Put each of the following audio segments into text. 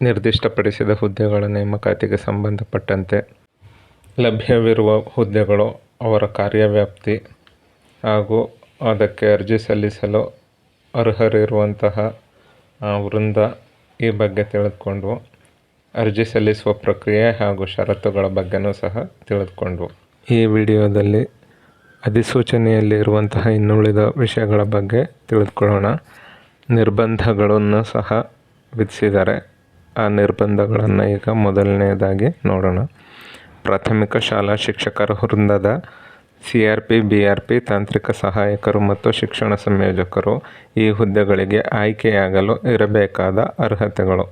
ನಿರ್ದಿಷ್ಟಪಡಿಸಿದ ಹುದ್ದೆಗಳ ನೇಮಕಾತಿಗೆ ಸಂಬಂಧಪಟ್ಟಂತೆ ಲಭ್ಯವಿರುವ ಹುದ್ದೆಗಳು, ಅವರ ಕಾರ್ಯವ್ಯಾಪ್ತಿ ಹಾಗೂ ಅದಕ್ಕೆ ಅರ್ಜಿ ಸಲ್ಲಿಸಲು ಅರ್ಹರಿರುವಂತಹ ವೃಂದ ಈ ಬಗ್ಗೆ ತಿಳಿದುಕೊಂಡು ಅರ್ಜಿ ಸಲ್ಲಿಸುವ ಪ್ರಕ್ರಿಯೆ ಹಾಗೂ ಷರತ್ತುಗಳ ಬಗ್ಗೆನೂ ಸಹ ತಿಳಿದುಕೊಂಡ್ವು. ಈ ವಿಡಿಯೋದಲ್ಲಿ ಅಧಿಸೂಚನೆಯಲ್ಲಿ ಇರುವಂತಹ ಇನ್ನುಳಿದ ವಿಷಯಗಳ ಬಗ್ಗೆ ತಿಳಿದುಕೊಳ್ಳೋಣ. ನಿರ್ಬಂಧಗಳನ್ನು ಸಹ ವಿಧಿಸಿದ್ದಾರೆ. ಆ ನಿರ್ಬಂಧಗಳನ್ನು ಈಗ ಮೊದಲನೆಯದಾಗಿ ನೋಡೋಣ. ಪ್ರಾಥಮಿಕ ಶಾಲಾ ಶಿಕ್ಷಕರ ವೃಂದದ C R P, B R P, ತಾಂತ್ರಿಕ ಸಹಾಯಕರು ಮತ್ತು ಶಿಕ್ಷಣ ಸಂಯೋಜಕರು ಈ ಹುದ್ದೆಗಳಿಗೆ ಆಯ್ಕೆಯಾಗಲು ಇರಬೇಕಾದ ಅರ್ಹತೆಗಳು.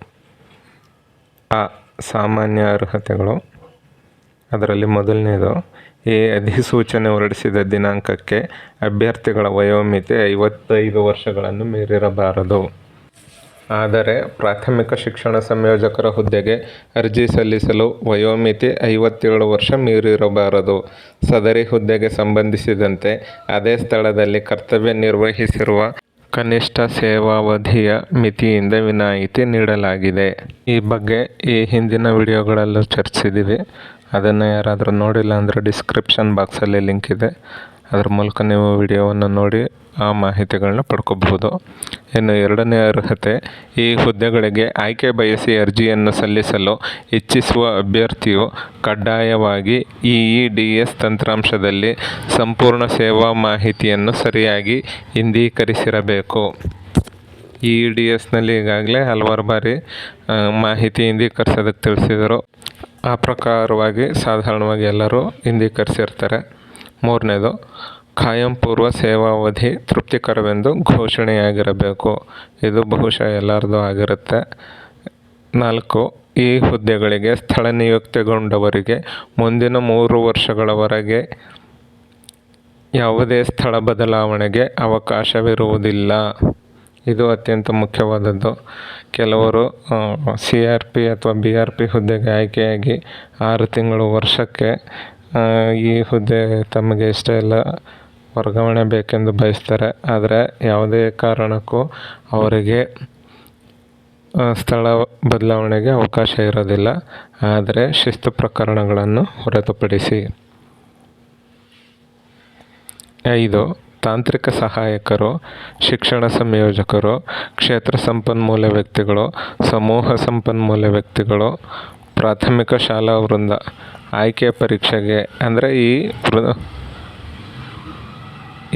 ಆ ಸಾಮಾನ್ಯ ಅರ್ಹತೆಗಳು. ಅದರಲ್ಲಿ ಮೊದಲನೇದು ಈ ಅಧಿಸೂಚನೆ ಹೊರಡಿಸಿದ ದಿನಾಂಕಕ್ಕೆ ಅಭ್ಯರ್ಥಿಗಳ ವಯೋಮಿತಿ ಐವತ್ತೈದು ವರ್ಷಗಳನ್ನು ಮೀರಿರಬಾರದು. ಆದರೆ ಪ್ರಾಥಮಿಕ ಶಿಕ್ಷಣ ಸಂಯೋಜಕರ ಹುದ್ದೆಗೆ ಅರ್ಜಿ ಸಲ್ಲಿಸಲು ವಯೋಮಿತಿ ಐವತ್ತೇಳು ವರ್ಷ ಮೀರಿರಬಾರದು. ಸದರಿ ಹುದ್ದೆಗೆ ಸಂಬಂಧಿಸಿದಂತೆ ಅದೇ ಸ್ಥಳದಲ್ಲಿ ಕರ್ತವ್ಯ ನಿರ್ವಹಿಸಿರುವ ಕನಿಷ್ಠ ಸೇವಾವಧಿಯ ಮಿತಿಯಿಂದ ವಿನಾಯಿತಿ ನೀಡಲಾಗಿದೆ. ಈ ಬಗ್ಗೆ ಈ ಹಿಂದಿನ ವಿಡಿಯೋಗಳಲ್ಲೂ ಚರ್ಚಿಸಿದ್ದೀವಿ ಅದನ್ನು ಯಾರಾದರೂ ನೋಡಿಲ್ಲ ಅಂದರೆ ಡಿಸ್ಕ್ರಿಪ್ಷನ್ ಬಾಕ್ಸಲ್ಲಿ ಲಿಂಕ್ ಇದೆ. ಅದರ ಮೂಲಕ ನೀವು ವಿಡಿಯೋವನ್ನು ನೋಡಿ ಆ ಮಾಹಿತಿಗಳನ್ನ ಪಡ್ಕೋಬಹುದು. ಇನ್ನು ಎರಡನೇ ಅರ್ಹತೆ, ಈ ಹುದ್ದೆಗಳಿಗೆ ಆಯ್ಕೆ ಬಯಸಿ ಅರ್ಜಿಯನ್ನು ಸಲ್ಲಿಸಲು ಇಚ್ಛಿಸುವ ಅಭ್ಯರ್ಥಿಯು ಕಡ್ಡಾಯವಾಗಿ ಇ ಇ ಡಿ ಎಸ್ ತಂತ್ರಾಂಶದಲ್ಲಿ ಸಂಪೂರ್ಣ ಸೇವಾ ಮಾಹಿತಿಯನ್ನು ಸರಿಯಾಗಿ ಹಿಂದೀಕರಿಸಿರಬೇಕು ಇ ಇ ಡಿ ಎಸ್ನಲ್ಲಿ ಈಗಾಗಲೇ ಹಲವಾರು ಬಾರಿ ಮಾಹಿತಿ ಹಿಂದೀಕರಿಸೋದಕ್ಕೆ ತಿಳಿಸಿದರು. ಆ ಪ್ರಕಾರವಾಗಿ ಸಾಧಾರಣವಾಗಿ ಎಲ್ಲರೂ ಹಿಂದೀಕರಿಸಿರ್ತಾರೆ ಮೂರನೇದು, ಖಾಯಂ ಪೂರ್ವ ಸೇವಾವಧಿ ತೃಪ್ತಿಕರವೆಂದು ಘೋಷಣೆಯಾಗಿರಬೇಕು. ಇದು ಬಹುಶಃ ಎಲ್ಲರದ್ದು ಆಗಿರುತ್ತೆ. ನಾಲ್ಕು, ಈ ಹುದ್ದೆಗಳಿಗೆ ಸ್ಥಳ ನಿಯುಕ್ತಿಗೊಂಡವರಿಗೆ ಮುಂದಿನ ಮೂರು ವರ್ಷಗಳವರೆಗೆ ಯಾವುದೇ ಸ್ಥಳ ಬದಲಾವಣೆಗೆ ಅವಕಾಶವಿರುವುದಿಲ್ಲ. ಇದು ಅತ್ಯಂತ ಮುಖ್ಯವಾದದ್ದು. ಕೆಲವರು ಸಿ ಆರ್ ಪಿ ಅಥವಾ ಬಿ ಆರ್ ಪಿ ಹುದ್ದೆಗೆ ಆಯ್ಕೆಯಾಗಿ ಆರು ತಿಂಗಳು ವರ್ಷಕ್ಕೆ ಈ ಹುದ್ದೆ ತಮಗೆ ಇಷ್ಟ ಇಲ್ಲ. ವರ್ಗಾವಣೆ ಬೇಕೆಂದು ಬಯಸ್ತಾರೆ. ಆದರೆ ಯಾವುದೇ ಕಾರಣಕ್ಕೂ ಅವರಿಗೆ ಸ್ಥಳ ಬದಲಾವಣೆಗೆ ಅವಕಾಶ ಇರೋದಿಲ್ಲ. ಆದರೆ ಶಿಸ್ತು ಪ್ರಕರಣಗಳನ್ನು ಹೊರತುಪಡಿಸಿ. ಐದು, ತಾಂತ್ರಿಕ ಸಹಾಯಕರು, ಶಿಕ್ಷಣ ಸಂಯೋಜಕರು, ಕ್ಷೇತ್ರ ಸಂಪನ್ಮೂಲ ವ್ಯಕ್ತಿಗಳು, ಸಮೂಹ ಸಂಪನ್ಮೂಲ ವ್ಯಕ್ತಿಗಳು, ಪ್ರಾಥಮಿಕ ಶಾಲಾ ವೃಂದ. ಆಯ್ಕೆ ಪರೀಕ್ಷೆಗೆ ಅಂದರೆ ಈ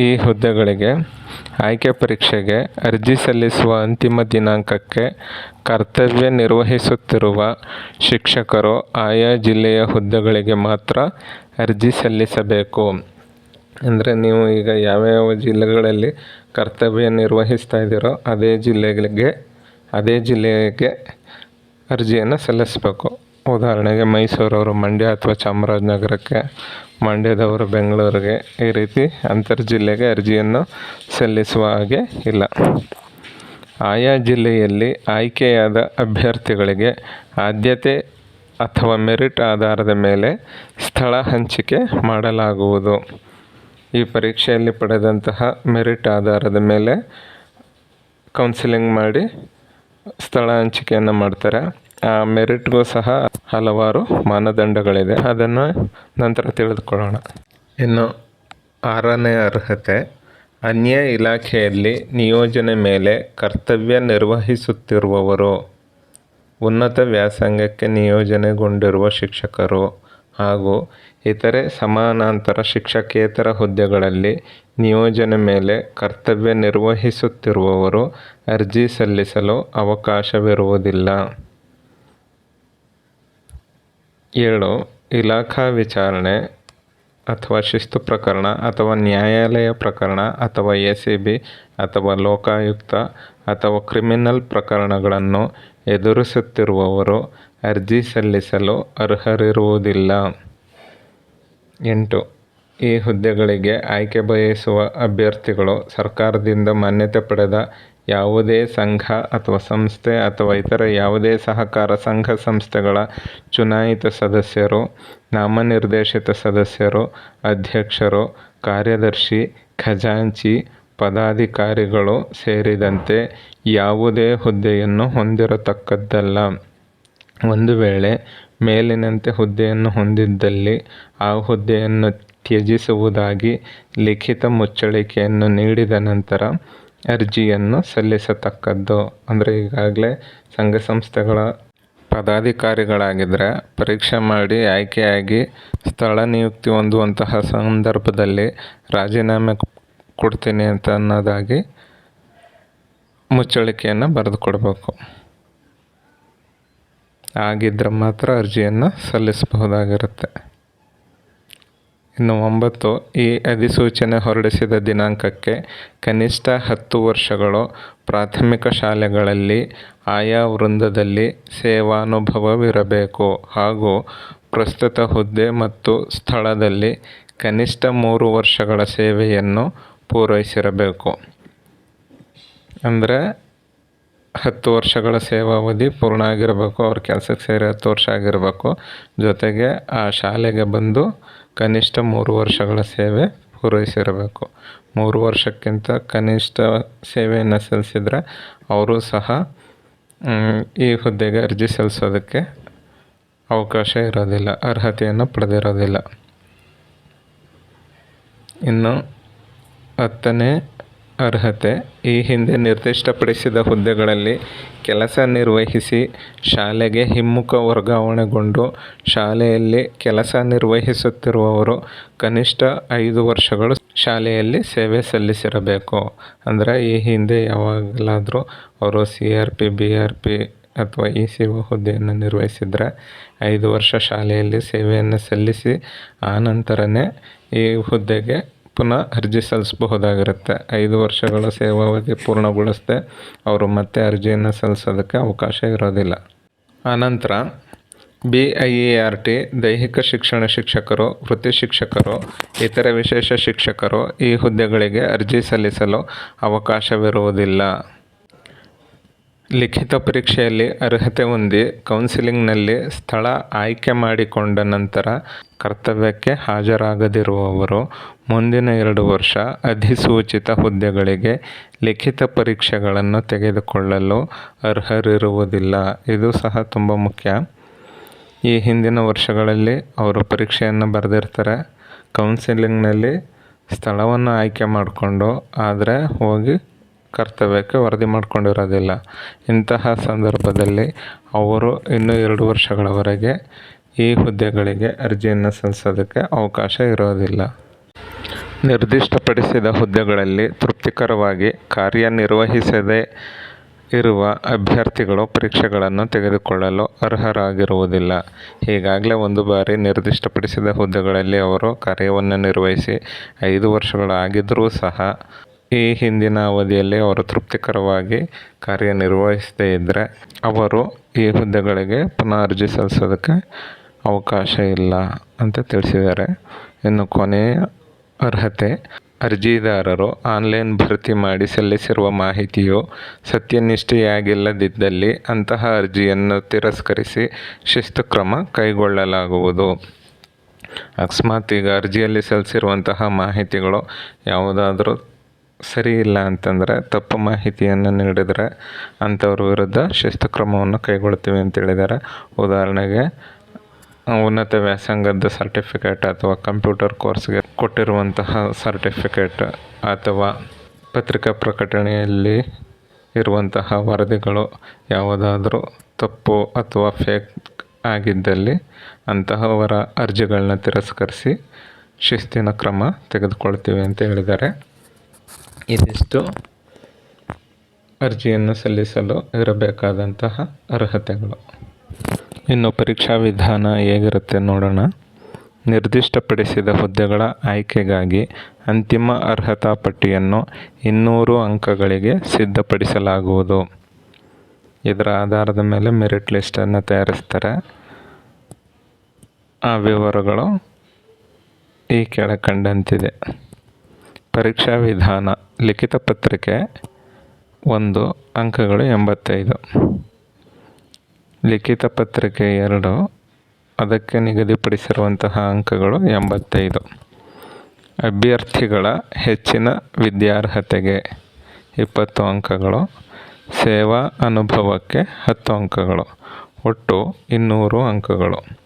ಈ ಹುದ್ದೆಗಳಿಗೆ ಆಯ್ಕೆ ಪರೀಕ್ಷೆಗೆ ಅರ್ಜಿ ಸಲ್ಲಿಸುವ ಅಂತಿಮ ದಿನಾಂಕಕ್ಕೆ ಕರ್ತವ್ಯ ನಿರ್ವಹಿಸುತ್ತಿರುವ ಶಿಕ್ಷಕರು ಆಯಾ ಜಿಲ್ಲೆಯ ಹುದ್ದೆಗಳಿಗೆ ಮಾತ್ರ ಅರ್ಜಿ ಸಲ್ಲಿಸಬೇಕು. ಅಂದರೆ ನೀವು ಈಗ ಯಾವ್ಯಾವ ಜಿಲ್ಲೆಗಳಲ್ಲಿ ಕರ್ತವ್ಯ ನಿರ್ವಹಿಸ್ತಾ ಇದ್ದೀರೋ ಅದೇ ಜಿಲ್ಲೆಗಳಿಗೆ, ಅದೇ ಜಿಲ್ಲೆಗೆ ಅರ್ಜಿಯನ್ನು ಸಲ್ಲಿಸಬೇಕು. ಉದಾಹರಣೆಗೆ ಮೈಸೂರವರು ಮಂಡ್ಯ ಅಥವಾ ಚಾಮರಾಜನಗರಕ್ಕೆ, ಮಂಡ್ಯದವರು ಬೆಂಗಳೂರಿಗೆ ಈ ರೀತಿ ಅಂತರ್ ಜಿಲ್ಲೆಗೆ ಅರ್ಜಿಯನ್ನು ಸಲ್ಲಿಸುವ ಹಾಗೆ ಇಲ್ಲ. ಆಯಾ ಜಿಲ್ಲೆಯಲ್ಲಿ ಆಯ್ಕೆಯಾದ ಅಭ್ಯರ್ಥಿಗಳಿಗೆ ಆದ್ಯತೆ ಅಥವಾ ಮೆರಿಟ್ ಆಧಾರದ ಮೇಲೆ ಸ್ಥಳ ಹಂಚಿಕೆ ಮಾಡಲಾಗುವುದು. ಈ ಪರೀಕ್ಷೆಯಲ್ಲಿ ಪಡೆದಂತಹ ಮೆರಿಟ್ ಆಧಾರದ ಮೇಲೆ ಕೌನ್ಸಿಲಿಂಗ್ ಮಾಡಿ ಸ್ಥಳ ಹಂಚಿಕೆಯನ್ನು ಮಾಡ್ತಾರೆ. ಮೆರಿಟ್ಗೂ ಸಹ ಹಲವಾರು ಮಾನದಂಡಗಳಿದೆ. ಅದನ್ನು ನಂತರ ತಿಳಿದುಕೊಳ್ಳೋಣ. ಇನ್ನು ಆರನೇ ಅರ್ಹತೆ, ಅನ್ಯ ಇಲಾಖೆಯಲ್ಲಿ ನಿಯೋಜನೆ ಮೇಲೆ ಕರ್ತವ್ಯ ನಿರ್ವಹಿಸುತ್ತಿರುವವರು, ಉನ್ನತ ವ್ಯಾಸಂಗಕ್ಕೆ ನಿಯೋಜನೆಗೊಂಡಿರುವ ಶಿಕ್ಷಕರು ಹಾಗೂ ಇತರೆ ಸಮಾನಾಂತರ ಶಿಕ್ಷಕೇತರ ಹುದ್ದೆಗಳಲ್ಲಿ ನಿಯೋಜನೆ ಮೇಲೆ ಕರ್ತವ್ಯ ನಿರ್ವಹಿಸುತ್ತಿರುವವರು ಅರ್ಜಿ ಸಲ್ಲಿಸಲು ಅವಕಾಶವಿರುವುದಿಲ್ಲ. ಏಳು, ಇಲಾಖಾ ವಿಚಾರಣೆ ಅಥವಾ ಶಿಸ್ತು ಪ್ರಕರಣ ಅಥವಾ ನ್ಯಾಯಾಲಯ ಪ್ರಕರಣ ಅಥವಾ ಎ ಸಿ ಬಿ ಅಥವಾ ಲೋಕಾಯುಕ್ತ ಅಥವಾ ಕ್ರಿಮಿನಲ್ ಪ್ರಕರಣಗಳನ್ನು ಎದುರಿಸುತ್ತಿರುವವರು ಅರ್ಜಿ ಸಲ್ಲಿಸಲು ಅರ್ಹರಿರುವುದಿಲ್ಲ. ಎಂಟು, ಈ ಹುದ್ದೆಗಳಿಗೆ ಆಯ್ಕೆ ಬಯಸುವ ಅಭ್ಯರ್ಥಿಗಳು ಸರ್ಕಾರದಿಂದ ಮಾನ್ಯತೆ ಪಡೆದ ಯಾವುದೇ ಸಂಘ ಅಥವಾ ಸಂಸ್ಥೆ ಅಥವಾ ಇತರ ಯಾವುದೇ ಸಹಕಾರ ಸಂಘ ಸಂಸ್ಥೆಗಳ ಚುನಾಯಿತ ಸದಸ್ಯರು, ನಾಮನಿರ್ದೇಶಿತ ಸದಸ್ಯರು, ಅಧ್ಯಕ್ಷರು, ಕಾರ್ಯದರ್ಶಿ, ಖಜಾಂಚಿ, ಪದಾಧಿಕಾರಿಗಳು ಸೇರಿದಂತೆ ಯಾವುದೇ ಹುದ್ದೆಯನ್ನು ಹೊಂದಿರತಕ್ಕದ್ದಲ್ಲ. ಒಂದು ವೇಳೆ ಮೇಲಿನಂತೆ ಹುದ್ದೆಯನ್ನು ಹೊಂದಿದ್ದಲ್ಲಿ ಆ ಹುದ್ದೆಯನ್ನು ತ್ಯಜಿಸುವುದಾಗಿ ಲಿಖಿತ ಮುಚ್ಚಳಿಕೆಯನ್ನು ನೀಡಿದ ನಂತರ ಅರ್ಜಿಯನ್ನು ಸಲ್ಲಿಸತಕ್ಕದ್ದು. ಅಂದರೆ ಈಗಾಗಲೇ ಸಂಘ ಸಂಸ್ಥೆಗಳ ಪದಾಧಿಕಾರಿಗಳಾಗಿದ್ದರೆ ಪರೀಕ್ಷೆ ಮಾಡಿ ಆಯ್ಕೆಯಾಗಿ ಸ್ಥಳ ನಿಯುಕ್ತಿ ಹೊಂದುವಂತಹ ಸಂದರ್ಭದಲ್ಲಿ ರಾಜೀನಾಮೆ ಕೊಡ್ತೀನಿ ಅಂತ ಅನ್ನೋದಾಗಿ ಮುಚ್ಚಳಿಕೆಯನ್ನು ಬರೆದು ಕೊಡಬೇಕು ಆಗಿದ್ದರೆ ಮಾತ್ರ ಅರ್ಜಿಯನ್ನು ಸಲ್ಲಿಸಬಹುದಾಗಿರುತ್ತೆ. ಇನ್ನು ಒಂಬತ್ತು, ಈ ಅಧಿಸೂಚನೆ ಹೊರಡಿಸಿದ ದಿನಾಂಕಕ್ಕೆ ಕನಿಷ್ಠ ಹತ್ತು ವರ್ಷಗಳು ಪ್ರಾಥಮಿಕ ಶಾಲೆಗಳಲ್ಲಿ, ಆಯಾ ವೃಂದದಲ್ಲಿ ಸೇವಾನುಭವವಿರಬೇಕು ಹಾಗೂ ಪ್ರಸ್ತುತ ಹುದ್ದೆ ಮತ್ತು ಸ್ಥಳದಲ್ಲಿ ಕನಿಷ್ಠ ಮೂರು ವರ್ಷಗಳ ಸೇವೆಯನ್ನು ಪೂರೈಸಿರಬೇಕು. ಅಂದರೆ ಹತ್ತು ವರ್ಷಗಳ ಸೇವಾವಧಿ ಪೂರ್ಣ ಆಗಿರಬೇಕು, ಅವ್ರ ಕೆಲಸಕ್ಕೆ ಸೇರಿ ಹತ್ತು ವರ್ಷ ಆಗಿರಬೇಕು. ಜೊತೆಗೆ, ಆ ಶಾಲೆಗೆ ಬಂದು ಕನಿಷ್ಠ ಮೂರು ವರ್ಷಗಳ ಸೇವೆ ಪೂರೈಸಿರಬೇಕು. ಮೂರು ವರ್ಷಕ್ಕಿಂತ ಕನಿಷ್ಠ ಸೇವೆಯನ್ನು ಸಲ್ಲಿಸಿದರೆ ಅವರು ಸಹ ಈ ಹುದ್ದೆಗೆ ಅರ್ಜಿ ಸಲ್ಲಿಸೋದಕ್ಕೆ ಅವಕಾಶ ಇರೋದಿಲ್ಲ, ಅರ್ಹತೆಯನ್ನು ಪಡೆದಿರೋದಿಲ್ಲ. ಇನ್ನು ಹತ್ತನೇ ಅರ್ಹತೆ. ಈ ಹಿಂದೆ ನಿರ್ದಿಷ್ಟಪಡಿಸಿದ ಹುದ್ದೆಗಳಲ್ಲಿ ಕೆಲಸ ನಿರ್ವಹಿಸಿ ಶಾಲೆಗೆ ಹಿಮ್ಮುಖ ವರ್ಗಾವಣೆಗೊಂಡು ಶಾಲೆಯಲ್ಲಿ ಕೆಲಸ ನಿರ್ವಹಿಸುತ್ತಿರುವವರು ಕನಿಷ್ಠ ಐದು ವರ್ಷಗಳು ಶಾಲೆಯಲ್ಲಿ ಸೇವೆ ಸಲ್ಲಿಸಿರಬೇಕು. ಅಂದರೆ ಈ ಹಿಂದೆ ಯಾವಾಗಲಾದರೂ ಅವರು C R P, B R P ಅಥವಾ ಇ ಸಿ ಒ ಹುದ್ದೆಯನ್ನು ನಿರ್ವಹಿಸಿದರೆ ಐದು ವರ್ಷ ಶಾಲೆಯಲ್ಲಿ ಸೇವೆಯನ್ನು ಸಲ್ಲಿಸಿ, ಆ ಈ ಹುದ್ದೆಗೆ ಪುನಃ ಅರ್ಜಿ ಸಲ್ಲಿಸಬಹುದಾಗಿರುತ್ತೆ. ಐದು ವರ್ಷಗಳ ಸೇವಾವಧಿ ಪೂರ್ಣಗೊಳಿಸದೆ ಅವರು ಮತ್ತೆ ಅರ್ಜಿಯನ್ನು ಸಲ್ಲಿಸೋದಕ್ಕೆ ಅವಕಾಶ ಇರೋದಿಲ್ಲ. ಆನಂತರ B I A R T ದೈಹಿಕ ಶಿಕ್ಷಣ ಶಿಕ್ಷಕರು, ವೃತ್ತಿ ಶಿಕ್ಷಕರು, ಇತರೆ ವಿಶೇಷ ಶಿಕ್ಷಕರು ಈ ಹುದ್ದೆಗಳಿಗೆ ಅರ್ಜಿ ಸಲ್ಲಿಸಲು ಅವಕಾಶವಿರುವುದಿಲ್ಲ. ಲಿಖಿತ ಪರೀಕ್ಷೆಯಲ್ಲಿ ಅರ್ಹತೆ ಹೊಂದಿ ಕೌನ್ಸಿಲಿಂಗ್ನಲ್ಲಿ ಸ್ಥಳ ಆಯ್ಕೆ ಮಾಡಿಕೊಂಡ ನಂತರ ಕರ್ತವ್ಯಕ್ಕೆ ಹಾಜರಾಗದಿರುವವರು ಮುಂದಿನ ಎರಡು ವರ್ಷ ಅಧಿಸೂಚಿತ ಹುದ್ದೆಗಳಿಗೆ ಲಿಖಿತ ಪರೀಕ್ಷೆಗಳನ್ನು ತೆಗೆದುಕೊಳ್ಳಲು ಅರ್ಹರಿರುವುದಿಲ್ಲ. ಇದು ಸಹ ತುಂಬ ಮುಖ್ಯ. ಈ ಹಿಂದಿನ ವರ್ಷಗಳಲ್ಲಿ ಅವರು ಪರೀಕ್ಷೆಯನ್ನು ಬರೆದಿರ್ತಾರೆ. ಕೌನ್ಸಿಲಿಂಗ್ನಲ್ಲಿ ಸ್ಥಳವನ್ನು ಆಯ್ಕೆ ಮಾಡಿಕೊಂಡು ಆದರೆ ಹೋಗಿ ಕರ್ತವ್ಯಕ್ಕೆ ವರದಿ ಮಾಡಿಕೊಂಡಿರೋದಿಲ್ಲ. ಇಂತಹ ಸಂದರ್ಭದಲ್ಲಿ ಅವರು ಇನ್ನೂ ಎರಡು ವರ್ಷಗಳವರೆಗೆ ಈ ಹುದ್ದೆಗಳಿಗೆ ಅರ್ಜಿಯನ್ನು ಸಲ್ಲಿಸೋದಕ್ಕೆ ಅವಕಾಶ ಇರೋದಿಲ್ಲ. ನಿರ್ದಿಷ್ಟಪಡಿಸಿದ ಹುದ್ದೆಗಳಲ್ಲಿ ತೃಪ್ತಿಕರವಾಗಿ ಕಾರ್ಯನಿರ್ವಹಿಸದೇ ಇರುವ ಅಭ್ಯರ್ಥಿಗಳು ಪರೀಕ್ಷೆಗಳನ್ನು ತೆಗೆದುಕೊಳ್ಳಲು ಅರ್ಹರಾಗಿರುವುದಿಲ್ಲ. ಈಗಾಗಲೇ ಒಂದು ಬಾರಿ ನಿರ್ದಿಷ್ಟಪಡಿಸಿದ ಹುದ್ದೆಗಳಲ್ಲಿ ಅವರು ಕಾರ್ಯವನ್ನು ನಿರ್ವಹಿಸಿ ಐದು ವರ್ಷಗಳಾಗಿದ್ದರೂ ಸಹ ಈ ಹಿಂದಿನ ಅವಧಿಯಲ್ಲಿ ಅವರು ತೃಪ್ತಿಕರವಾಗಿ ಕಾರ್ಯನಿರ್ವಹಿಸದೇ ಇದ್ದರೆ ಅವರು ಈ ಹುದ್ದೆಗಳಿಗೆ ಪುನಃ ಅರ್ಜಿ ಸಲ್ಲಿಸೋದಕ್ಕೆ ಅವಕಾಶ ಇಲ್ಲ ಅಂತ ತಿಳಿಸಿದ್ದಾರೆ. ಇನ್ನು ಕೊನೆಯ ಅರ್ಹತೆ, ಅರ್ಜಿದಾರರು ಆನ್ಲೈನ್ ಭರ್ತಿ ಮಾಡಿ ಸಲ್ಲಿಸಿರುವ ಮಾಹಿತಿಯು ಸತ್ಯನಿಷ್ಠೆಯಾಗಿಲ್ಲದಿದ್ದಲ್ಲಿ ಅಂತಹ ಅರ್ಜಿಯನ್ನು ತಿರಸ್ಕರಿಸಿ ಶಿಸ್ತು ಕ್ರಮ ಕೈಗೊಳ್ಳಲಾಗುವುದು. ಅಕಸ್ಮಾತ್ ಈಗ ಅರ್ಜಿಯಲ್ಲಿ ಸಲ್ಲಿಸಿರುವಂತಹ ಮಾಹಿತಿಗಳು ಯಾವುದಾದ್ರೂ ಸರಿ ಇಲ್ಲ ಅಂತಂದರೆ ತಪ್ಪು ಮಾಹಿತಿಯನ್ನು ನೀಡಿದರೆ ಅಂಥವ್ರ ವಿರುದ್ಧ ಶಿಸ್ತು ಕ್ರಮವನ್ನು ಕೈಗೊಳ್ತೀವಿ ಅಂತ ಹೇಳಿದ್ದಾರೆ. ಉದಾಹರಣೆಗೆ, ಉನ್ನತ ವ್ಯಾಸಂಗದ ಸರ್ಟಿಫಿಕೇಟ್ ಅಥವಾ ಕಂಪ್ಯೂಟರ್ ಕೋರ್ಸ್ಗೆ ಕೊಟ್ಟಿರುವಂತಹ ಸರ್ಟಿಫಿಕೇಟ್ ಅಥವಾ ಪತ್ರಿಕಾ ಪ್ರಕಟಣೆಯಲ್ಲಿ ಇರುವಂತಹ ವರದಿಗಳು ಯಾವುದಾದರೂ ತಪ್ಪು ಅಥವಾ ಫೇಕ್ ಆಗಿದ್ದಲ್ಲಿ ಅಂತಹವರ ಅರ್ಜಿಗಳನ್ನ ತಿರಸ್ಕರಿಸಿ ಶಿಸ್ತಿನ ಕ್ರಮ ತೆಗೆದುಕೊಳ್ತೀವಿ ಅಂತ ಹೇಳಿದ್ದಾರೆ. ಇದಿಷ್ಟು ಅರ್ಜಿಯನ್ನು ಸಲ್ಲಿಸಲು ಇರಬೇಕಾದಂತಹ ಅರ್ಹತೆಗಳು. ಇನ್ನು ಪರೀಕ್ಷಾ ವಿಧಾನ ಹೇಗಿರುತ್ತೆ ನೋಡೋಣ. ನಿರ್ದಿಷ್ಟಪಡಿಸಿದ ಹುದ್ದೆಗಳ ಆಯ್ಕೆಗಾಗಿ ಅಂತಿಮ ಅರ್ಹತಾ ಪಟ್ಟಿಯನ್ನು ಇನ್ನೂರು ಅಂಕಗಳಿಗೆ ಸಿದ್ಧಪಡಿಸಲಾಗುವುದು. ಇದರ ಆಧಾರದ ಮೇಲೆ ಮೆರಿಟ್ ಲಿಸ್ಟನ್ನು ತಯಾರಿಸ್ತಾರೆ. ಆ ವಿವರಗಳು ಈ ಕೆಳಕಂಡಂತಿದೆ. ಪರೀಕ್ಷಾ ವಿಧಾನ ಲಿಖಿತ ಪತ್ರಿಕೆ ಒಂದು, ಅಂಕಗಳು ಎಂಬತ್ತೈದು. ಲಿಖಿತ ಪತ್ರಿಕೆ ಎರಡು, ಅದಕ್ಕೆ ನಿಗದಿಪಡಿಸಿರುವಂತಹ ಅಂಕಗಳು ಎಂಬತ್ತೈದು. ಅಭ್ಯರ್ಥಿಗಳ ಹೆಚ್ಚಿನ ವಿದ್ಯಾರ್ಹತೆಗೆ ಇಪ್ಪತ್ತು ಅಂಕಗಳು, ಸೇವಾ ಅನುಭವಕ್ಕೆ ಹತ್ತು ಅಂಕಗಳು, ಒಟ್ಟು ಇನ್ನೂರು ಅಂಕಗಳು.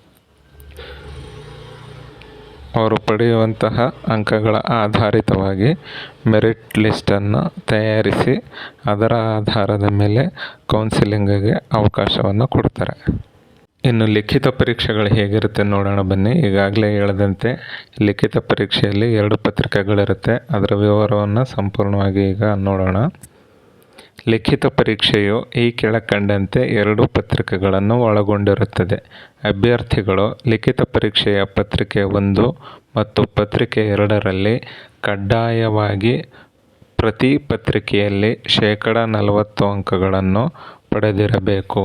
ಅವರು ಪಡೆಯುವಂತಹ ಅಂಕಗಳ ಆಧಾರಿತವಾಗಿ ಮೆರಿಟ್ ಲಿಸ್ಟನ್ನು ತಯಾರಿಸಿ ಅದರ ಆಧಾರದ ಮೇಲೆ ಕೌನ್ಸಿಲಿಂಗಿಗೆ ಅವಕಾಶವನ್ನು ಕೊಡ್ತಾರೆ. ಇನ್ನು ಲಿಖಿತ ಪರೀಕ್ಷೆಗಳು ಹೇಗಿರುತ್ತೆ ನೋಡೋಣ ಬನ್ನಿ. ಈಗಾಗಲೇ ಹೇಳಿದಂತೆ ಲಿಖಿತ ಪರೀಕ್ಷೆಯಲ್ಲಿ ಎರಡು ಪತ್ರಿಕೆಗಳಿರುತ್ತೆ. ಅದರ ವಿವರವನ್ನು ಸಂಪೂರ್ಣವಾಗಿ ಈಗ ನೋಡೋಣ. ಲಿಖಿತ ಪರೀಕ್ಷೆಯು ಈ ಕೆಳಕಂಡಂತೆ ಎರಡು ಪತ್ರಿಕೆಗಳನ್ನು ಒಳಗೊಂಡಿರುತ್ತದೆ. ಅಭ್ಯರ್ಥಿಗಳು ಲಿಖಿತ ಪರೀಕ್ಷೆಯ ಪತ್ರಿಕೆ ಒಂದು ಮತ್ತು ಪತ್ರಿಕೆ ಎರಡರಲ್ಲಿ ಕಡ್ಡಾಯವಾಗಿ ಪ್ರತಿ ಪತ್ರಿಕೆಯಲ್ಲಿ ಶೇಕಡ ನಲವತ್ತು ಅಂಕಗಳನ್ನು ಪಡೆದಿರಬೇಕು.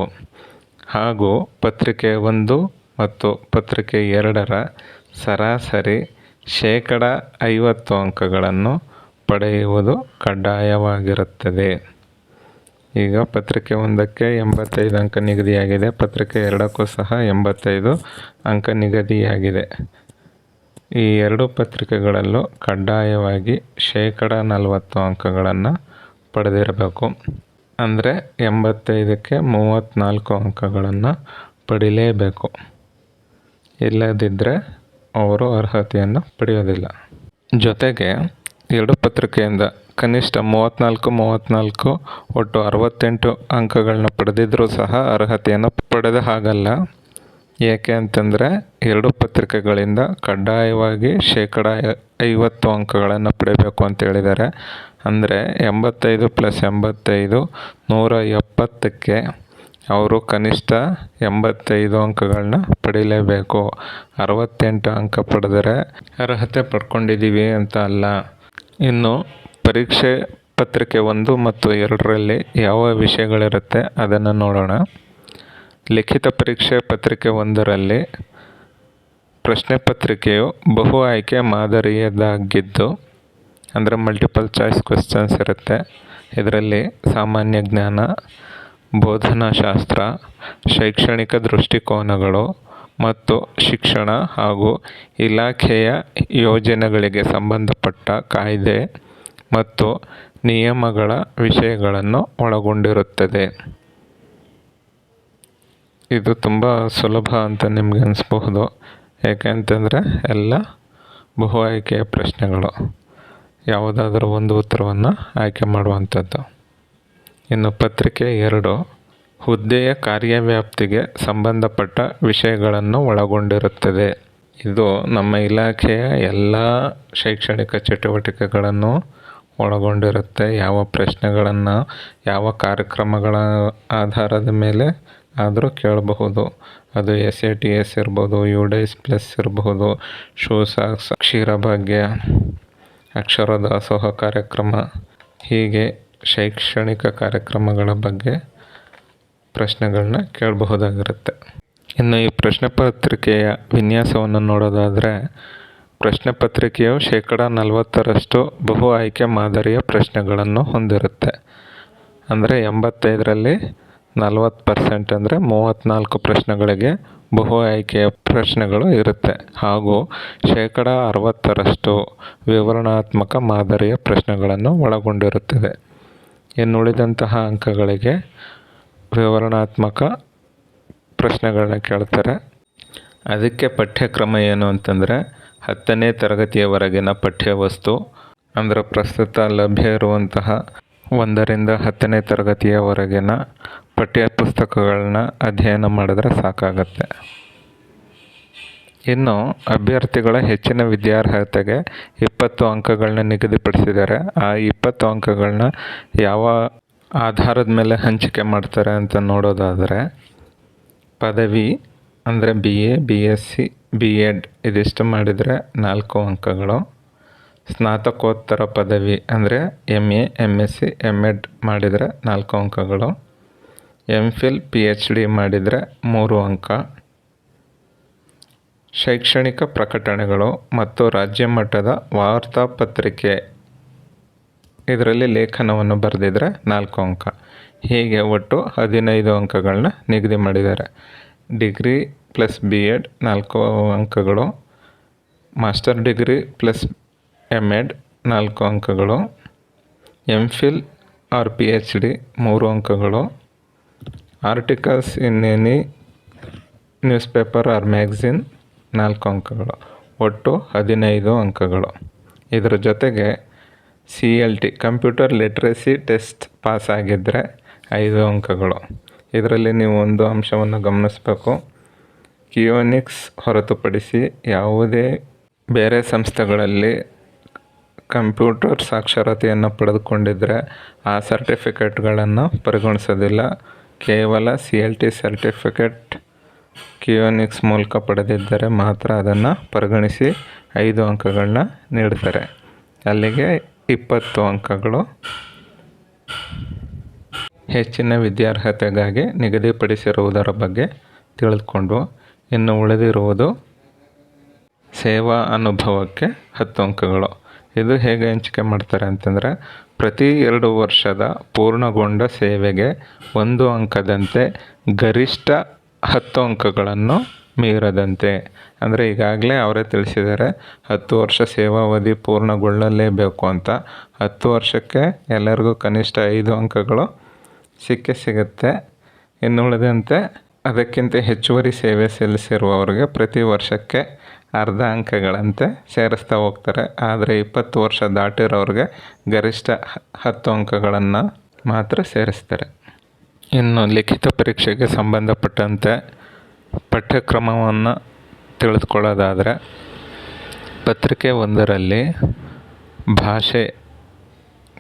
ಹಾಗೂ ಪತ್ರಿಕೆ ಒಂದು ಮತ್ತು ಪತ್ರಿಕೆ ಎರಡರ ಸರಾಸರಿ ಶೇಕಡ ಐವತ್ತು ಅಂಕಗಳನ್ನು ಪಡೆಯುವುದು ಕಡ್ಡಾಯವಾಗಿರುತ್ತದೆ. ಈಗ ಪತ್ರಿಕೆ ಒಂದಕ್ಕೆ ಎಂಬತ್ತೈದು ಅಂಕ ನಿಗದಿಯಾಗಿದೆ. ಪತ್ರಿಕೆ ಎರಡಕ್ಕೂ ಸಹ ಎಂಬತ್ತೈದು ಅಂಕ ನಿಗದಿಯಾಗಿದೆ. ಈ ಎರಡು ಪತ್ರಿಕೆಗಳಲ್ಲೂ ಕಡ್ಡಾಯವಾಗಿ ಶೇಕಡ ನಲವತ್ತು ಅಂಕಗಳನ್ನು ಪಡೆದಿರಬೇಕು. ಅಂದರೆ ಎಂಬತ್ತೈದಕ್ಕೆ ಮೂವತ್ತ್ನಾಲ್ಕು ಅಂಕಗಳನ್ನು ಪಡಿಲೇಬೇಕು. ಇಲ್ಲದಿದ್ದರೆ ಅವರು ಅರ್ಹತೆಯನ್ನು ಪಡೆಯೋದಿಲ್ಲ. ಜೊತೆಗೆ ಎರಡು ಪತ್ರಿಕೆಯಿಂದ ಕನಿಷ್ಠ ಮೂವತ್ತ್ನಾಲ್ಕು ಮೂವತ್ತ್ನಾಲ್ಕು ಒಟ್ಟು ಅರವತ್ತೆಂಟು ಅಂಕಗಳನ್ನ ಪಡೆದಿದ್ದರೂ ಸಹ ಅರ್ಹತೆಯನ್ನು ಪಡೆದ ಹಾಗಲ್ಲ. ಏಕೆ ಅಂತಂದರೆ ಎರಡು ಪತ್ರಿಕೆಗಳಿಂದ ಕಡ್ಡಾಯವಾಗಿ ಶೇಕಡ ಐವತ್ತು ಅಂಕಗಳನ್ನು ಪಡಿಬೇಕು ಅಂತ ಹೇಳಿದ್ದಾರೆ. ಅಂದರೆ ಎಂಬತ್ತೈದು ಪ್ಲಸ್ ಎಂಬತ್ತೈದು ನೂರ ಎಪ್ಪತ್ತಕ್ಕೆ ಅವರು ಕನಿಷ್ಠ ಎಂಬತ್ತೈದು ಅಂಕಗಳನ್ನ ಪಡೀಲೇಬೇಕು ಅರವತ್ತೆಂಟು ಅಂಕ ಪಡೆದರೆ ಅರ್ಹತೆ ಪಡ್ಕೊಂಡಿದ್ದೀವಿ ಅಂತ ಅಲ್ಲ. ಇನ್ನು ಪರೀಕ್ಷೆ ಪತ್ರಿಕೆ ಒಂದು ಮತ್ತು ಎರಡರಲ್ಲಿ ಯಾವ ವಿಷಯಗಳಿರುತ್ತೆ ಅದನ್ನು ನೋಡೋಣ. ಲಿಖಿತ ಪರೀಕ್ಷೆ ಪತ್ರಿಕೆ ಒಂದರಲ್ಲಿ ಪ್ರಶ್ನೆ ಪತ್ರಿಕೆಯು ಬಹು ಆಯ್ಕೆ ಮಾದರಿಯದಾಗಿದ್ದು ಅಂದರೆ ಮಲ್ಟಿಪಲ್ ಚಾಯ್ಸ್ ಕ್ವೆಶ್ಚನ್ಸ್ ಇರುತ್ತೆ. ಇದರಲ್ಲಿ ಸಾಮಾನ್ಯ ಜ್ಞಾನ, ಬೋಧನಾಶಾಸ್ತ್ರ, ಶೈಕ್ಷಣಿಕ ದೃಷ್ಟಿಕೋನಗಳು ಮತ್ತು ಶಿಕ್ಷಣ ಹಾಗೂ ಇಲಾಖೆಯ ಯೋಜನೆಗಳಿಗೆ ಸಂಬಂಧಪಟ್ಟ ಕಾಯ್ದೆ ಮತ್ತು ನಿಯಮಗಳ ವಿಷಯಗಳನ್ನು ಒಳಗೊಂಡಿರುತ್ತದೆ. ಇದು ತುಂಬ ಸುಲಭ ಅಂತ ನಿಮಗೆ ಅನಿಸ್ಬಹುದು. ಯಾಕೆಂತಂದರೆ ಎಲ್ಲ ಬಹು ಆಯ್ಕೆಯ ಪ್ರಶ್ನೆಗಳು. ಯಾವುದಾದರೂ ಒಂದು ಉತ್ತರವನ್ನು ಆಯ್ಕೆ ಮಾಡುವಂಥದ್ದು. ಇನ್ನು ಪತ್ರಿಕೆ ಎರಡು, ಹುದ್ದೆಯ ಕಾರ್ಯವ್ಯಾಪ್ತಿಗೆ ಸಂಬಂಧಪಟ್ಟ ವಿಷಯಗಳನ್ನು ಒಳಗೊಂಡಿರುತ್ತದೆ. ಇದು ನಮ್ಮ ಇಲಾಖೆಯ ಎಲ್ಲ ಶೈಕ್ಷಣಿಕ ಚಟುವಟಿಕೆಗಳನ್ನು ಒಳಗೊಂಡಿರುತ್ತೆ. ಯಾವ ಪ್ರಶ್ನೆಗಳನ್ನು, ಯಾವ ಕಾರ್ಯಕ್ರಮಗಳ ಆಧಾರದ ಮೇಲೆ ಆದರೂ ಕೇಳಬಹುದು. ಅದು ಎಸ್ ಎ ಟಿ ಎಸ್ ಇರ್ಬೋದು ಯು ಡೈಸ್ ಪ್ಲಸ್ ಇರಬಹುದು ಶೂ ಸಾಕ್ಸ್ ಕ್ಷೀರಭಾಗ್ಯ ಅಕ್ಷರ ದಾಸೋಹ ಕಾರ್ಯಕ್ರಮ, ಹೀಗೆ ಶೈಕ್ಷಣಿಕ ಕಾರ್ಯಕ್ರಮಗಳ ಬಗ್ಗೆ ಪ್ರಶ್ನೆಗಳನ್ನ ಕೇಳಬಹುದಾಗಿರುತ್ತೆ. ಇನ್ನು ಈ ಪ್ರಶ್ನೆ ಪತ್ರಿಕೆಯ ವಿನ್ಯಾಸವನ್ನು ನೋಡೋದಾದರೆ ಪ್ರಶ್ನೆ ಪತ್ರಿಕೆಯು ಶೇಕಡ ನಲವತ್ತರಷ್ಟು ಬಹು ಆಯ್ಕೆ ಮಾದರಿಯ ಪ್ರಶ್ನೆಗಳನ್ನು ಹೊಂದಿರುತ್ತೆ. ಅಂದರೆ ಎಂಬತ್ತೈದರಲ್ಲಿ ನಲವತ್ತು ಪರ್ಸೆಂಟ್ ಅಂದರೆ ಮೂವತ್ತ್ನಾಲ್ಕು ಪ್ರಶ್ನೆಗಳಿಗೆ ಬಹು ಆಯ್ಕೆಯ ಪ್ರಶ್ನೆಗಳು ಇರುತ್ತೆ. ಹಾಗೂ ಶೇಕಡ ಅರವತ್ತರಷ್ಟು ವಿವರಣಾತ್ಮಕ ಮಾದರಿಯ ಪ್ರಶ್ನೆಗಳನ್ನು ಒಳಗೊಂಡಿರುತ್ತದೆ. ಇನ್ನುಳಿದಂತಹ ಅಂಕಗಳಿಗೆ ವಿವರಣಾತ್ಮಕ ಪ್ರಶ್ನೆಗಳನ್ನ ಕೇಳ್ತಾರೆ. ಅದಕ್ಕೆ ಪಠ್ಯಕ್ರಮ ಏನು ಅಂತಂದರೆ ಹತ್ತನೇ ತರಗತಿಯವರೆಗಿನ ಪಠ್ಯವಸ್ತು. ಅಂದರೆ ಪ್ರಸ್ತುತ ಲಭ್ಯ ಇರುವಂತಹ ಒಂದರಿಂದ ಹತ್ತನೇ ತರಗತಿಯವರೆಗಿನ ಪಠ್ಯ ಪುಸ್ತಕಗಳನ್ನ ಅಧ್ಯಯನ ಮಾಡಿದ್ರೆ ಸಾಕಾಗತ್ತೆ. ಇನ್ನು ಅಭ್ಯರ್ಥಿಗಳ ಹೆಚ್ಚಿನ ವಿದ್ಯಾರ್ಹತೆಗೆ ಇಪ್ಪತ್ತು ಅಂಕಗಳನ್ನ ನಿಗದಿಪಡಿಸಿದ್ದಾರೆ. ಆ ಇಪ್ಪತ್ತು ಅಂಕಗಳನ್ನ ಯಾವ ಆಧಾರದ ಮೇಲೆ ಹಂಚಿಕೆ ಮಾಡ್ತಾರೆ ಅಂತ ನೋಡೋದಾದರೆ ಪದವಿ ಅಂದರೆ B A B S C B Ed ಇದಿಷ್ಟು ಮಾಡಿದರೆ ನಾಲ್ಕು ಅಂಕಗಳು. ಸ್ನಾತಕೋತ್ತರ ಪದವಿ ಅಂದರೆ M A M S C M Ed ಮಾಡಿದರೆ ನಾಲ್ಕು ಅಂಕಗಳು. M Phil P H D ಮಾಡಿದರೆ ಮೂರು ಅಂಕ. ಶೈಕ್ಷಣಿಕ ಪ್ರಕಟಣೆಗಳು ಮತ್ತು ರಾಜ್ಯ ಮಟ್ಟದ ವಾರ್ತಾಪತ್ರಿಕೆ ಇದರಲ್ಲಿ ಲೇಖನವನ್ನು ಬರೆದಿದ್ರೆ ನಾಲ್ಕು ಅಂಕ. ಹೀಗೆ ಒಟ್ಟು ಹದಿನೈದು ಅಂಕಗಳನ್ನ ನಿಗದಿ ಮಾಡಿದ್ದಾರೆ. ಡಿಗ್ರಿ ಪ್ಲಸ್ ಬಿ ಎಡ್ ನಾಲ್ಕು ಅಂಕಗಳು. Master degree plus M Ed ನಾಲ್ಕು ಅಂಕಗಳು. M Phil or P H D ಮೂರು ಅಂಕಗಳು. Articles in any newspaper or magazine ನಾಲ್ಕು ಅಂಕಗಳು. ಒಟ್ಟು ಹದಿನೈದು ಅಂಕಗಳು. ಇದರ ಜೊತೆಗೆ C L T computer literacy test pass ಆಗಿದ್ದರೆ ಐದು ಅಂಕಗಳು. ಇದರಲ್ಲಿ ನೀವು ಒಂದು ಅಂಶವನ್ನು ಗಮನಿಸಬೇಕು. ಕಿಯೋನಿಕ್ಸ್ ಹೊರತುಪಡಿಸಿ ಯಾವುದೇ ಬೇರೆ ಸಂಸ್ಥೆಗಳಲ್ಲಿ ಕಂಪ್ಯೂಟರ್ ಸಾಕ್ಷರತೆಯನ್ನು ಪಡೆದುಕೊಂಡಿದ್ದರೆ ಆ ಸರ್ಟಿಫಿಕೇಟ್ಗಳನ್ನು ಪರಿಗಣಿಸೋದಿಲ್ಲ. ಕೇವಲ C L T certificate Keonics ಮೂಲಕ ಪಡೆದಿದ್ದರೆ ಮಾತ್ರ ಅದನ್ನು ಪರಿಗಣಿಸಿ ಐದು ಅಂಕಗಳನ್ನ ನೀಡ್ತಾರೆ. ಅಲ್ಲಿಗೆ ಇಪ್ಪತ್ತು ಅಂಕಗಳು ಹೆಚ್ಚಿನ ವಿದ್ಯಾರ್ಹತೆಗಾಗಿ ನಿಗದಿಪಡಿಸಿರುವುದರ ಬಗ್ಗೆ ತಿಳಿದುಕೊಂಡು ಇನ್ನು ಉಳಿದಿರುವುದು ಸೇವಾ ಅನುಭವಕ್ಕೆ ಹತ್ತು ಅಂಕಗಳು. ಇದು ಹೇಗೆ ಹಂಚಿಕೆ ಮಾಡ್ತಾರೆ ಅಂತಂದರೆ, ಪ್ರತಿ ಎರಡು ವರ್ಷದ ಪೂರ್ಣಗೊಂಡ ಸೇವೆಗೆ ಒಂದು ಅಂಕದಂತೆ ಗರಿಷ್ಠ ಹತ್ತು ಅಂಕಗಳನ್ನು ಮೀರದಂತೆ. ಅಂದರೆ ಈಗಾಗಲೇ ಅವರೇ ತಿಳಿಸಿದ್ದಾರೆ, ಹತ್ತು ವರ್ಷ ಸೇವಾವಧಿ ಪೂರ್ಣಗೊಳ್ಳಲೇಬೇಕು ಅಂತ. ಹತ್ತು ವರ್ಷಕ್ಕೆ ಎಲ್ಲರಿಗೂ ಕನಿಷ್ಠ ಐದು ಅಂಕಗಳು ಸಿಕ್ಕೇ ಸಿಗುತ್ತೆ. ಇನ್ನು ಉಳಿದಂತೆ ಅದಕ್ಕಿಂತ ಹೆಚ್ಚುವರಿ ಸೇವೆ ಸಲ್ಲಿಸಿರುವವರಿಗೆ ಪ್ರತಿ ವರ್ಷಕ್ಕೆ ಅರ್ಧ ಅಂಕಗಳಂತೆ ಸೇರಿಸ್ತಾ ಹೋಗ್ತಾರೆ. ಆದರೆ ಇಪ್ಪತ್ತು ವರ್ಷ ದಾಟಿರೋರಿಗೆ ಗರಿಷ್ಠ ಹತ್ತು ಅಂಕಗಳನ್ನು ಮಾತ್ರ ಸೇರಿಸ್ತಾರೆ. ಇನ್ನು ಲಿಖಿತ ಪರೀಕ್ಷೆಗೆ ಸಂಬಂಧಪಟ್ಟಂತೆ ಪಠ್ಯಕ್ರಮವನ್ನು ತಿಳಿದುಕೊಳ್ಳೋದಾದರೆ ಪತ್ರಿಕೆ ಒಂದರಲ್ಲಿ ಭಾಷೆ,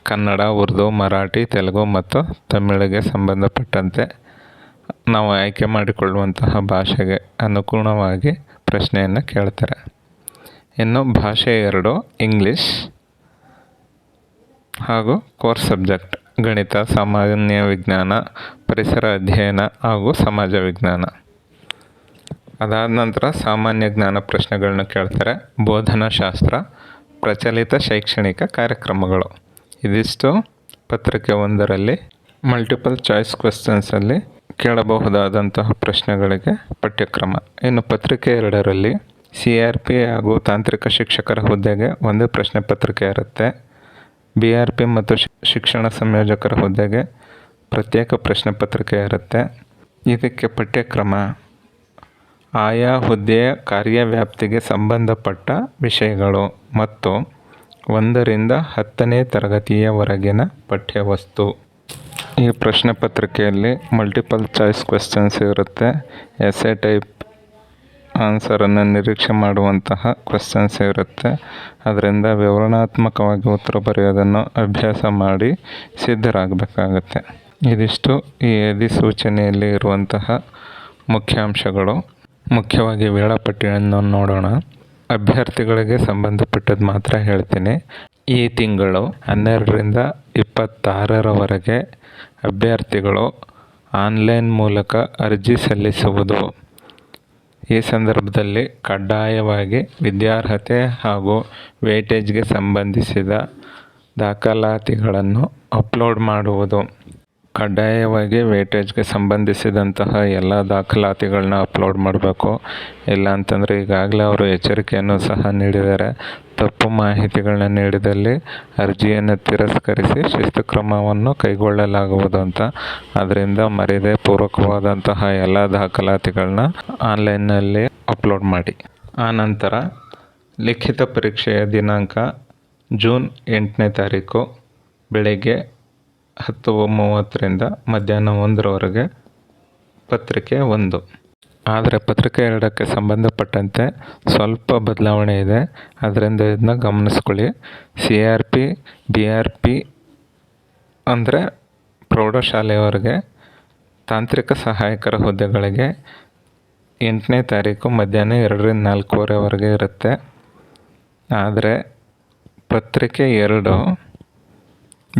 ಕನ್ನಡ, ಉರ್ದು, ಮರಾಠಿ, ತೆಲುಗು ಮತ್ತು ತಮಿಳಿಗೆ ಸಂಬಂಧಪಟ್ಟಂತೆ ನಾವು ಆಯ್ಕೆ ಮಾಡಿಕೊಳ್ಳುವಂತಹ ಭಾಷೆಗೆ ಅನುಗುಣವಾಗಿ ಪ್ರಶ್ನೆಯನ್ನು ಕೇಳ್ತಾರೆ. ಇನ್ನು ಭಾಷೆ ಎರಡು, ಇಂಗ್ಲೀಷ್ ಹಾಗೂ ಕೋರ್ಸ್ ಸಬ್ಜೆಕ್ಟ್, ಗಣಿತ, ಸಾಮಾನ್ಯ ವಿಜ್ಞಾನ, ಪರಿಸರ ಅಧ್ಯಯನ ಹಾಗೂ ಸಮಾಜ ವಿಜ್ಞಾನ. ಅದಾದ ನಂತರ ಸಾಮಾನ್ಯ ಜ್ಞಾನ ಪ್ರಶ್ನೆಗಳನ್ನ ಕೇಳ್ತಾರೆ. ಬೋಧನಾಶಾಸ್ತ್ರ, ಪ್ರಚಲಿತ ಶೈಕ್ಷಣಿಕ ಕಾರ್ಯಕ್ರಮಗಳು. ಇದಿಷ್ಟು ಪತ್ರಿಕೆ ಒಂದರಲ್ಲಿ ಮಲ್ಟಿಪಲ್ ಚಾಯ್ಸ್ ಕ್ವೆಶ್ಚನ್ಸಲ್ಲಿ ಕೇಳಬಹುದಾದಂತಹ ಪ್ರಶ್ನೆಗಳಿಗೆ ಪಠ್ಯಕ್ರಮ. ಇನ್ನು ಪತ್ರಿಕೆ ಎರಡರಲ್ಲಿ ಸಿ ಆರ್ ಪಿ ಹಾಗೂ ತಾಂತ್ರಿಕ ಶಿಕ್ಷಕರ ಹುದ್ದೆಗೆ ಒಂದೇ ಪ್ರಶ್ನೆ ಪತ್ರಿಕೆ ಇರುತ್ತೆ. ಬಿ ಆರ್ ಪಿ ಮತ್ತು ಶಿಕ್ಷಣ ಸಂಯೋಜಕರ ಹುದ್ದೆಗೆ ಪ್ರತ್ಯೇಕ ಪ್ರಶ್ನೆ ಪತ್ರಿಕೆ ಇರುತ್ತೆ. ಇದಕ್ಕೆ ಪಠ್ಯಕ್ರಮ ಆಯಾ ಹುದ್ದೆಯ ಕಾರ್ಯವ್ಯಾಪ್ತಿಗೆ ಸಂಬಂಧಪಟ್ಟ ವಿಷಯಗಳು ಮತ್ತು ಒಂದರಿಂದ ಹತ್ತನೇ ತರಗತಿಯವರೆಗಿನ ಪಠ್ಯವಸ್ತು. ಈ ಪ್ರಶ್ನೆ ಪತ್ರಿಕೆಯಲ್ಲಿ ಮಲ್ಟಿಪಲ್ ಚಾಯ್ಸ್ ಕ್ವೆಶ್ಚನ್ಸ್ ಇರುತ್ತೆ. ಎಸ್ಎ ಟೈಪ್ ಆನ್ಸರನ್ನು ನಿರೀಕ್ಷೆ ಮಾಡುವಂತಹ ಕ್ವೆಶ್ಚನ್ಸ್ ಇರುತ್ತೆ. ಅದರಿಂದ ವಿವರಣಾತ್ಮಕವಾಗಿ ಉತ್ತರ ಬರೆಯೋದನ್ನು ಅಭ್ಯಾಸ ಮಾಡಿ ಸಿದ್ಧರಾಗಬೇಕಾಗತ್ತೆ. ಇದಿಷ್ಟು ಈ ಅಧಿಸೂಚನೆಯಲ್ಲಿ ಇರುವಂತಹ ಮುಖ್ಯಾಂಶಗಳು. ಮುಖ್ಯವಾಗಿ ವೇಳಾಪಟ್ಟಿಯನ್ನು ನೋಡೋಣ. ಅಭ್ಯರ್ಥಿಗಳಿಗೆ ಸಂಬಂಧಪಟ್ಟದ್ದು ಮಾತ್ರ ಹೇಳ್ತೀನಿ. ಈ ತಿಂಗಳು ಹನ್ನೆರಡರಿಂದ ಇಪ್ಪತ್ತಾರರವರೆಗೆ ಅಭ್ಯರ್ಥಿಗಳು ಆನ್ಲೈನ್ ಮೂಲಕ ಅರ್ಜಿ ಸಲ್ಲಿಸುವುದು. ಈ ಸಂದರ್ಭದಲ್ಲಿ ಕಡ್ಡಾಯವಾಗಿ ವಿದ್ಯಾರ್ಹತೆ ಹಾಗೂ ವೇಟೇಜ್ಗೆ ಸಂಬಂಧಿಸಿದ ದಾಖಲಾತಿಗಳನ್ನು ಅಪ್ಲೋಡ್ ಮಾಡುವುದು. ಕಡ್ಡಾಯವಾಗಿ ವೇಟೇಜ್ಗೆ ಸಂಬಂಧಿಸಿದಂತಹ ಎಲ್ಲ ದಾಖಲಾತಿಗಳನ್ನ ಅಪ್ಲೋಡ್ ಮಾಡಬೇಕು. ಇಲ್ಲ ಅಂತಂದರೆ ಈಗಾಗಲೇ ಅವರು ಎಚ್ಚರಿಕೆಯನ್ನು ಸಹ ನೀಡಿದ್ದಾರೆ. ತಪ್ಪು ಮಾಹಿತಿಗಳನ್ನ ನೀಡಿದಲ್ಲಿ ಅರ್ಜಿಯನ್ನು ತಿರಸ್ಕರಿಸಿ ಶಿಸ್ತು ಕ್ರಮವನ್ನು ಕೈಗೊಳ್ಳಲಾಗುವುದು ಅಂತ. ಅದರಿಂದ ಮರ್ಯಾದೆ ಪೂರ್ವಕವಾದಂತಹ ಎಲ್ಲ ದಾಖಲಾತಿಗಳನ್ನ ಆನ್ಲೈನ್ನಲ್ಲಿ ಅಪ್ಲೋಡ್ ಮಾಡಿ. ಆನಂತರ ಲಿಖಿತ ಪರೀಕ್ಷೆಯ ದಿನಾಂಕ ಜೂನ್ ಎಂಟನೇ ತಾರೀಕು ಬೆಳಗ್ಗೆ ಹತ್ತು ಮೂವತ್ತರಿಂದ ಮಧ್ಯಾಹ್ನ ಒಂದರವರೆಗೆ ಪತ್ರಿಕೆ ಒಂದು. ಆದರೆ ಪತ್ರಿಕೆ ಎರಡಕ್ಕೆ ಸಂಬಂಧಪಟ್ಟಂತೆ ಸ್ವಲ್ಪ ಬದಲಾವಣೆ ಇದೆ. ಅದರಿಂದ ಇದನ್ನ ಗಮನಿಸ್ಕೊಳ್ಳಿ. C R P, B R P ಅಂದರೆ ಪ್ರೌಢಶಾಲೆಯವರೆಗೆ, ತಾಂತ್ರಿಕ ಸಹಾಯಕರ ಹುದ್ದೆಗಳಿಗೆ ಎಂಟನೇ ತಾರೀಕು ಮಧ್ಯಾಹ್ನ ಎರಡರಿಂದ ನಾಲ್ಕೂವರೆವರೆಗೆ ಇರುತ್ತೆ. ಆದರೆ ಪತ್ರಿಕೆ ಎರಡು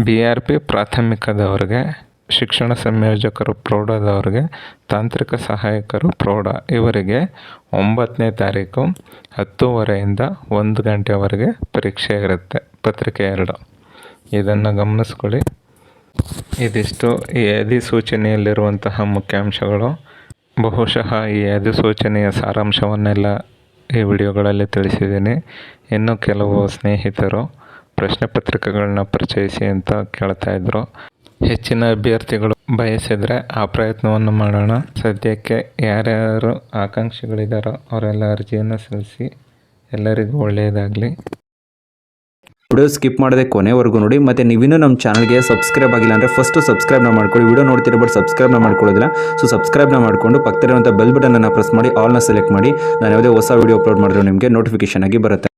ಬಿ ಆರ್ ಪಿ ಪ್ರಾಥಮಿಕದವ್ರಿಗೆ ಶಿಕ್ಷಣ ಸಂಯೋಜಕರು ಪ್ರೌಢದವರಿಗೆ, ತಾಂತ್ರಿಕ ಸಹಾಯಕರು ಪ್ರೌಢ, ಇವರಿಗೆ ಒಂಬತ್ತನೇ ತಾರೀಕು ಹತ್ತೂವರೆಯಿಂದ ಒಂದು ಗಂಟೆವರೆಗೆ ಪರೀಕ್ಷೆ ಇರುತ್ತೆ, ಪತ್ರಿಕೆ ಎರಡು. ಇದನ್ನು ಗಮನಿಸ್ಕೊಳ್ಳಿ. ಇದಿಷ್ಟು ಈ ಅಧಿಸೂಚನೆಯಲ್ಲಿರುವಂತಹ ಮುಖ್ಯಾಂಶಗಳು. ಬಹುಶಃ ಈ ಅಧಿಸೂಚನೆಯ ಸಾರಾಂಶವನ್ನೆಲ್ಲ ಈ ವಿಡಿಯೋಗಳಲ್ಲಿ ತಿಳಿಸಿದ್ದೀನಿ. ಇನ್ನು ಕೆಲವು ಸ್ನೇಹಿತರು ಪ್ರಶ್ನೆ ಪತ್ರಿಕೆಗಳನ್ನ ಪರಿಚಯಿಸಿ ಅಂತ ಕೇಳ್ತಾ ಇದ್ರು. ಹೆಚ್ಚಿನ ಅಭ್ಯರ್ಥಿಗಳು ಬಯಸಿದರೆ ಆ ಪ್ರಯತ್ನವನ್ನು ಮಾಡೋಣ. ಸದ್ಯಕ್ಕೆ ಯಾರ್ಯಾರು ಆಕಾಂಕ್ಷಿಗಳಿದ್ದಾರೋ ಅವರೆಲ್ಲ ಅರ್ಜಿಯನ್ನು ಸಲ್ಲಿಸಿ ಎಲ್ಲರಿಗೂ ಒಳ್ಳೆಯದಾಗಲಿ. ವಿಡಿಯೋ ಸ್ಕಿಪ್ ಮಾಡದೆ ಕೊನೆವರೆಗೂ ನೋಡಿ, ಮತ್ತು ನೀವಿನ್ನೂ ನಮ್ಮ ಚಾನಲ್ಗೆ ಸಬ್ಸ್ಕ್ರೈಬ್ ಆಗಿಲ್ಲ ಅಂದರೆ ಫಸ್ಟು ಸಬ್ಸ್ಕ್ರೈಬ್ನ ಮಾಡ್ಕೊಳ್ಳಿ. ವಿಡಿಯೋ ನೋಡ್ತಿರೋ ಬಟ್ ಸಬ್ಸ್ಕ್ರೈಬ್ನ ಮಾಡ್ಕೊಳ್ಳೋದಿಲ್ಲ. ಸೊ ಸಬ್ಸ್ಕ್ರೈಬ್ನ ಮಾಡಿಕೊಂಡು ಪಕ್ಕದಲ್ಲಿರುವಂಥ ಬೆಲ್ ಬಟನನ್ನು ಪ್ರೆಸ್ ಮಾಡಿ ಆಲ್ನ ಸೆಲೆಕ್ಟ್ ಮಾಡಿ. ನಾನು ಯಾವುದೇ ಹೊಸ ವಿಡಿಯೋ ಅಪ್ಲೋಡ್ ಮಾಡಿದ್ರು ನಿಮಗೆ ನೋಟಿಫಿಕೇಶನ್ ಆಗಿ ಬರುತ್ತೆ.